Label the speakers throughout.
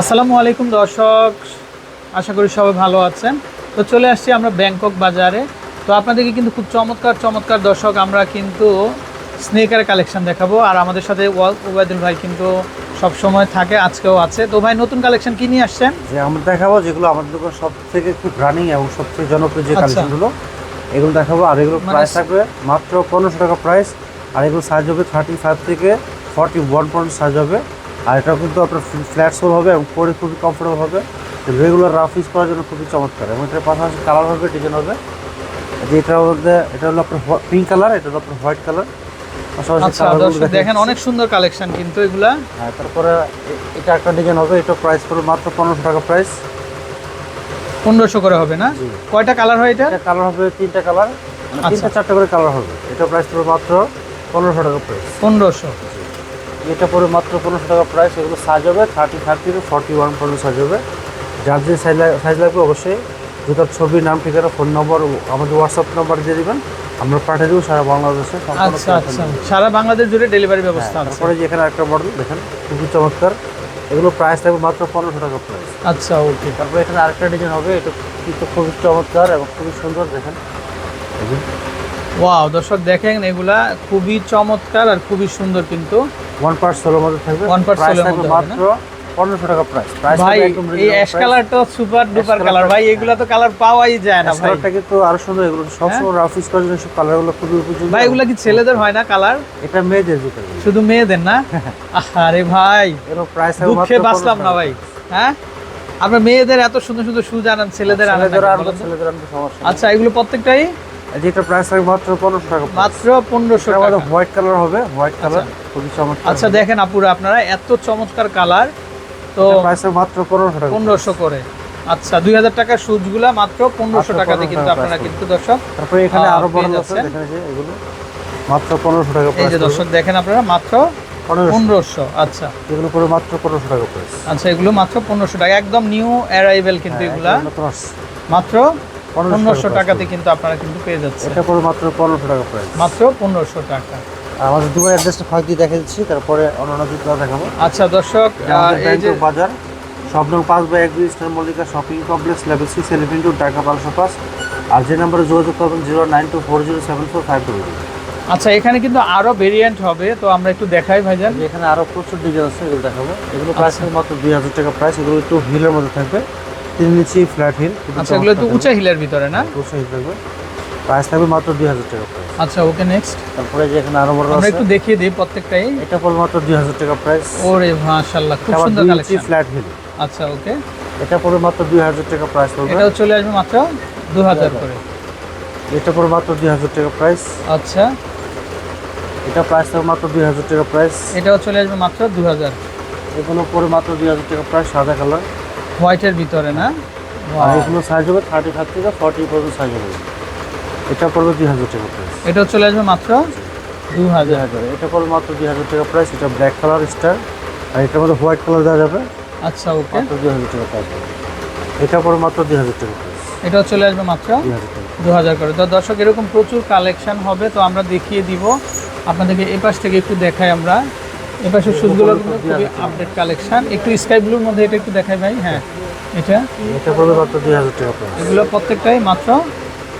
Speaker 1: আসসালামু আলাইকুম দর্শক আশা করি সবাই ভালো আছেন। তো চলে আসছি আমরা ব্যাংকক বাজারে। তো আপনাদেরকে কিন্তু খুব চমৎকার চমৎকার দর্শক আমরা কিন্তু স্নেকার কালেকশন দেখাবো। আর আমাদের সাথে ওবায়দুল ভাই কিন্তু সব সময় থাকে আজকেও আছে। তো ভাই নতুন কালেকশন কি নিয়ে আসছেন?
Speaker 2: যে আমরা দেখাবো যেগুলো আমাদের দোকান সব থেকে খুব রানিং এবং সবথেকে জনপ্রিয় যে
Speaker 1: আচ্ছা।
Speaker 2: কালেকশনগুলো এগুলো দেখাবো। আর এগুলো
Speaker 1: মানে-
Speaker 2: প্রাইস থাকবে মাত্র পনেরোশো টাকা প্রাইস আর এগুলো সাইজ হবে থার্টি ফাইভ থেকে ফর্টি ওয়ান পয়েন্ট সাইজ হবে। আর এটা কিন্তু আপনার ফ্ল্যাট সোল হবে এবং পরে খুবই কমফোর্টেবল হবে। রেগুলার রাফ ইউজ করার জন্য খুবই চমৎকার। এবং এটার পাশাপাশি কালার হবে ডিজাইন হবে। যে এটা মধ্যে এটা হলো আপনার পিঙ্ক কালার এটা হলো আপনার হোয়াইট কালার
Speaker 1: আচ্ছা দর্শক দেখেন। অনেক সুন্দর কালেকশন কিন্তু এগুলা।
Speaker 2: হ্যাঁ তারপরে এটা একটা ডিজাইন হবে এটা প্রাইস পড়বে মাত্র পনেরোশো টাকা প্রাইস
Speaker 1: পনেরোশো করে হবে না? কয়টা কালার হয় এটা?
Speaker 2: কালার হবে তিনটা কালার
Speaker 1: আচ্ছা।
Speaker 2: তিনটা চারটা করে কালার হবে। এটা প্রাইস পড়বে মাত্র পনেরোশো টাকা প্রাইস
Speaker 1: পনেরোশো।
Speaker 2: এটা পড়বে মাত্র পনেরোশো টাকা প্রাইস এগুলো সাইজ হবে থার্টি থার্টি থেকে ফর্টি ওয়ান পর্যন্ত সাইজ হবে। যার যে সাইজ সাইজ লাগবে অবশ্যই জুতার ছবি নাম ঠিকানা ফোন নম্বর আমাদের হোয়াটসঅ্যাপ নাম্বার দিয়ে দেবেন। আমরা পাঠিয়ে দেবো সারা বাংলাদেশে
Speaker 1: আচ্ছা আচ্ছা। সারা বাংলাদেশ জুড়ে ডেলিভারি
Speaker 2: হ্যাঁ,
Speaker 1: ব্যবস্থা আছে।
Speaker 2: তারপরে যে এখানে একটা মডেল দেখেন খুবই চমৎকার। এগুলো প্রাইস থাকবে মাত্র পনেরোশো টাকা প্রাইস
Speaker 1: আচ্ছা ওকে
Speaker 2: তারপরে এখানে আরেকটা ডিজাইন হবে এটা কিন্তু খুবই চমৎকার এবং খুবই সুন্দর দেখুন।
Speaker 1: ওয়াও দর্শক দেখেন এগুলা খুবই চমৎকার আর খুবই সুন্দর কিন্তু।
Speaker 2: ওয়ান পার্ট সোলোর মধ্যে থাকবে।
Speaker 1: Sole এর
Speaker 2: থাকবে
Speaker 1: মধ্যে
Speaker 2: মাত্র পনেরোশো টাকা প্রাইস
Speaker 1: ভাই এই অ্যাশ কালারটা সুপার ডুপার কালার ভাই এগুলা তো কালার পাওয়াই যায় না ভাই।
Speaker 2: কালারটা কিন্তু আরও সুন্দর এগুলো সবসময় রাফিস করার জন্য সব কালারগুলো খুবই উপযোগী।
Speaker 1: ভাই এগুলা কি ছেলেদের হয় না কালার
Speaker 2: এটা মেয়েদের জুতো
Speaker 1: শুধু মেয়েদের না? আরে ভাই
Speaker 2: এর প্রাইস
Speaker 1: দুঃখে বাঁচলাম না ভাই। হ্যাঁ? আপনার মেয়েদের এত সুন্দর সুন্দর শু জানান ছেলেদের আনেন না
Speaker 2: ছেলেদের
Speaker 1: তো? আচ্ছা এগুলো প্রত্যেকটাই
Speaker 2: যেটা প্রাইস থাকবে মাত্র পনেরোশো টাকা
Speaker 1: মাত্র পনেরোশো টাকা।
Speaker 2: হোয়াইট কালার হবে হোয়াইট কালার খুবই চমৎকার
Speaker 1: আচ্ছা দেখেন আপুরা আপনারা এত চমৎকার কালার। তো
Speaker 2: প্রাইস মাত্র পনেরোশো টাকা
Speaker 1: পনেরোশো করে। আচ্ছা দুই হাজার টাকার শুজগুলা মাত্র পনেরোশো টাকাতে কিন্তু আপনারা কিন্তু দর্শক
Speaker 2: তারপরে এখানে
Speaker 1: আহ,
Speaker 2: আরও
Speaker 1: পেয়ে
Speaker 2: আছে যে এগুলো। মাত্র পনেরোশো টাকা
Speaker 1: এই যে দর্শক দেখেন আপনারা মাত্র
Speaker 2: পনেরোশো।
Speaker 1: আচ্ছা।
Speaker 2: এগুলো করে মাত্র পনেরোশো টাকা
Speaker 1: আচ্ছা এগুলো মাত্র পনেরোশো টাকা একদম নিউ অ্যারাইভেল কিন্তু এগুলা। মাত্র পনেরোশো টাকাতে কিন্তু আপনারা কিন্তু পেয়ে যাচ্ছে
Speaker 2: এটা করে মাত্র পনেরোশো টাকা প্রাইস
Speaker 1: মাত্র পনেরোশো টাকা।
Speaker 2: আমাদের দুবাই অ্যাড্রেসটা ফাঁক দিয়ে দেখে দিচ্ছি তারপরে অন্যান্য জুতো দেখাবো।
Speaker 1: আচ্ছা দর্শক এই যে
Speaker 2: বাজার স্বপ্ন পাঁচ বাই এক দুই star Mallika shopping complex level six eleven two Dhaka বারোশো পাঁচ। আর যে নাম্বারে যোগাযোগ করবেন zero nine two four zero seven four five two
Speaker 1: আচ্ছা এখানে কিন্তু আরও ভেরিয়েন্ট হবে তো আমরা একটু দেখাই ভাইজান।
Speaker 2: এখানে আরও প্রচুর ডিজাইন আছে এগুলো দেখাবো। এগুলো প্রাইস মাত্র দুই হাজার টাকা প্রাইস এগুলো একটু হিলের মধ্যে থাকবে। তিন ইঞ্চি ফ্ল্যাট হিল
Speaker 1: আচ্ছা এগুলো একটু উঁচা হিলের ভিতরে না?
Speaker 2: উঁচা হিল থাকবে। প্রাইস থাকবে মাত্র দুই হাজার টাকা
Speaker 1: আচ্ছা ওকে নেক্সট
Speaker 2: তারপরে যে এখানে আরও মডেল
Speaker 1: আমরা একটু দেখিয়ে দিই প্রত্যেকটাই।
Speaker 2: এটা পড়বে মাত্র দুই হাজার টাকা প্রাইস
Speaker 1: ওরে মাশাআল্লাহ খুব সুন্দর কালেকশন
Speaker 2: ফ্ল্যাট হিল
Speaker 1: আচ্ছা ওকে
Speaker 2: এটা পড়বে মাত্র দুই হাজার টাকা প্রাইস পড়বে।
Speaker 1: এটাও চলে আসবে মাত্র দু হাজার করে।
Speaker 2: এটা পড়বে মাত্র দুই হাজার টাকা প্রাইস
Speaker 1: আচ্ছা।
Speaker 2: এটা প্রাইস থাকবে মাত্র দুই হাজার টাকা প্রাইস
Speaker 1: এটাও চলে আসবে মাত্র দু হাজার।
Speaker 2: এগুলো পড়বে মাত্র দুই হাজার টাকা প্রাইস সাদা কালার
Speaker 1: হোয়াইটের ভিতরে না?
Speaker 2: এগুলো সাইজ হবে থার্টি ফাইভ থেকে ফর্টি পর্যন্ত সাইজ হবে। এটা পড়বে দুই হাজার টাকা প্রাইস
Speaker 1: এটাও চলে আসবে মাত্র দু
Speaker 2: দুই
Speaker 1: হাজার
Speaker 2: হাজার এটা পড়বে মাত্র দুই হাজার টাকা প্রাইস এটা ব্ল্যাক কালার স্টার আর এটার মধ্যে হোয়াইট কালার দেওয়া যাবে।
Speaker 1: আচ্ছা ওকে।
Speaker 2: মাত্র দুই হাজার টাকা প্রাইস এটা পড়বে মাত্র দুই হাজার টাকা প্রাইস
Speaker 1: এটাও চলে আসবে মাত্র দু হাজার করে। তো দর্শক এরকম প্রচুর কালেকশন হবে তো আমরা দেখিয়ে দিব। আপনাদেরকে এ পাশ থেকে একটু দেখাই আমরা। এ পাশের শুজগুলো খুবই আপডেট কালেকশন একটু স্কাই ব্লুর মধ্যে এটা একটু দেখাই ভাই হ্যাঁ এটা।
Speaker 2: এটা পড়বে মাত্র দুই হাজার টাকা
Speaker 1: এগুলো প্রত্যেকটাই মাত্র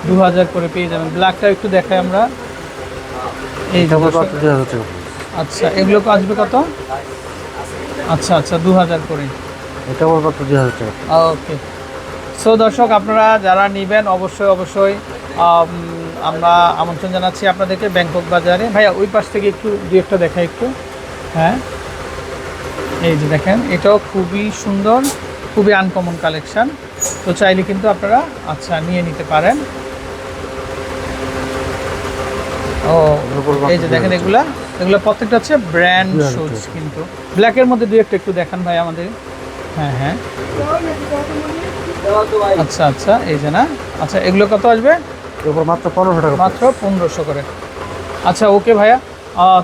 Speaker 1: দু হাজার করে পেয়ে যাবেন। ব্ল্যাকটা একটু দেখাই আমরা। এই দর্শক,
Speaker 2: মাত্র দুই হাজার টাকা
Speaker 1: আচ্ছা এগুলো আসবে কত? আচ্ছা আচ্ছা দু হাজার করে।
Speaker 2: এটা পড়বে মাত্র দুই হাজার টাকা
Speaker 1: ওকে সো দর্শক আপনারা যারা নেবেন অবশ্যই অবশ্যই আমরা আমন্ত্রণ জানাচ্ছি আপনাদেরকে ব্যাংকক বাজারে। ভাইয়া ওই পাশ থেকে একটু দু একটা দেখাই একটু। হ্যাঁ? এই যে দেখেন এটাও খুবই সুন্দর খুবই আনকমন কালেকশান তো চাইলে কিন্তু আপনারা আচ্ছা নিয়ে নিতে পারেন। ও এই যে দেখেন এগুলা এগুলো প্রত্যেকটা হচ্ছে ব্র্যান্ড
Speaker 2: 2000
Speaker 1: শুজ কিন্তু। ব্ল্যাকের মধ্যে দুই একটা একটু দেখান ভাই আমাদের। হ্যাঁ হ্যাঁ। আচ্ছা আচ্ছা এই যে না। আচ্ছা এগুলো কত আসবে?
Speaker 2: মাত্র পনেরোশো টাকা
Speaker 1: মাত্র পনেরোশো করে। আচ্ছা ওকে ভাইয়া।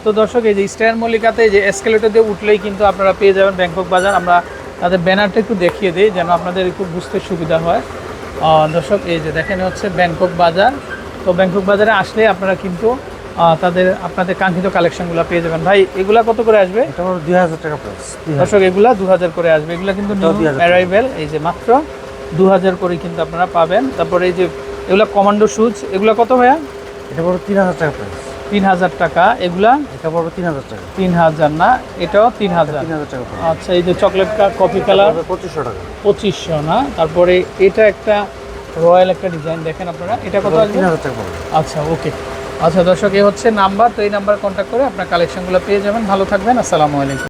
Speaker 1: তো দর্শক এই যে স্ট্যান্ড মল্লিকাতে যে এসকেলেটর দিয়ে উঠলেই কিন্তু আপনারা পেয়ে যাবেন ব্যাংকক বাজার। আমরা তাদের ব্যানারটা একটু দেখিয়ে দিই যেন আপনাদের একটু বুঝতে সুবিধা হয়। দর্শক এই যে দেখেন হচ্ছে ব্যাংকক বাজার। তো ব্যাংকক বাজারে আসলে আপনারা কিন্তু তাদের আপনাদের কাঙ্ক্ষিত কালেকশনগুলো পেয়ে যাবেন। ভাই এগুলা কত করে আসবে?
Speaker 2: দুই হাজার টাকা প্রাইস
Speaker 1: দর্শক এগুলা দু হাজার করে আসবে। এগুলা কিন্তু
Speaker 2: এটাও 2000 টাকা।
Speaker 1: অ্যারাইভেল এই যে মাত্র দু হাজার করে কিন্তু আপনারা পাবেন। তারপরে এই যে এগুলা কমান্ডো শুজ এগুলা কত ভাইয়া?
Speaker 2: এটা পড়বে তিন হাজার টাকা প্রাইস
Speaker 1: তিন হাজার টাকা এগুলা?
Speaker 2: এটা পড়বে তিন হাজার টাকা।
Speaker 1: তিন হাজার না? এটাও তিন হাজার
Speaker 2: তিন হাজার টাকা
Speaker 1: আচ্ছা এই যে চকলেট কফি কালার
Speaker 2: পঁচিশশো টাকা।
Speaker 1: পঁচিশশো না? তারপরে এটা একটা রয়্যাল একটা ডিজাইন দেখেন আপনারা। এটা কত
Speaker 2: তিন হাজার টাকা পড়বে।
Speaker 1: আচ্ছা ওকে আচ্ছা দর্শক এ হচ্ছে নাম্বার তো এই নাম্বার কন্ট্যাক্ট করে আপনার কালেকশনগুলো পেয়ে যাবেন। ভালো থাকবেন আসসালামু আলাইকুম।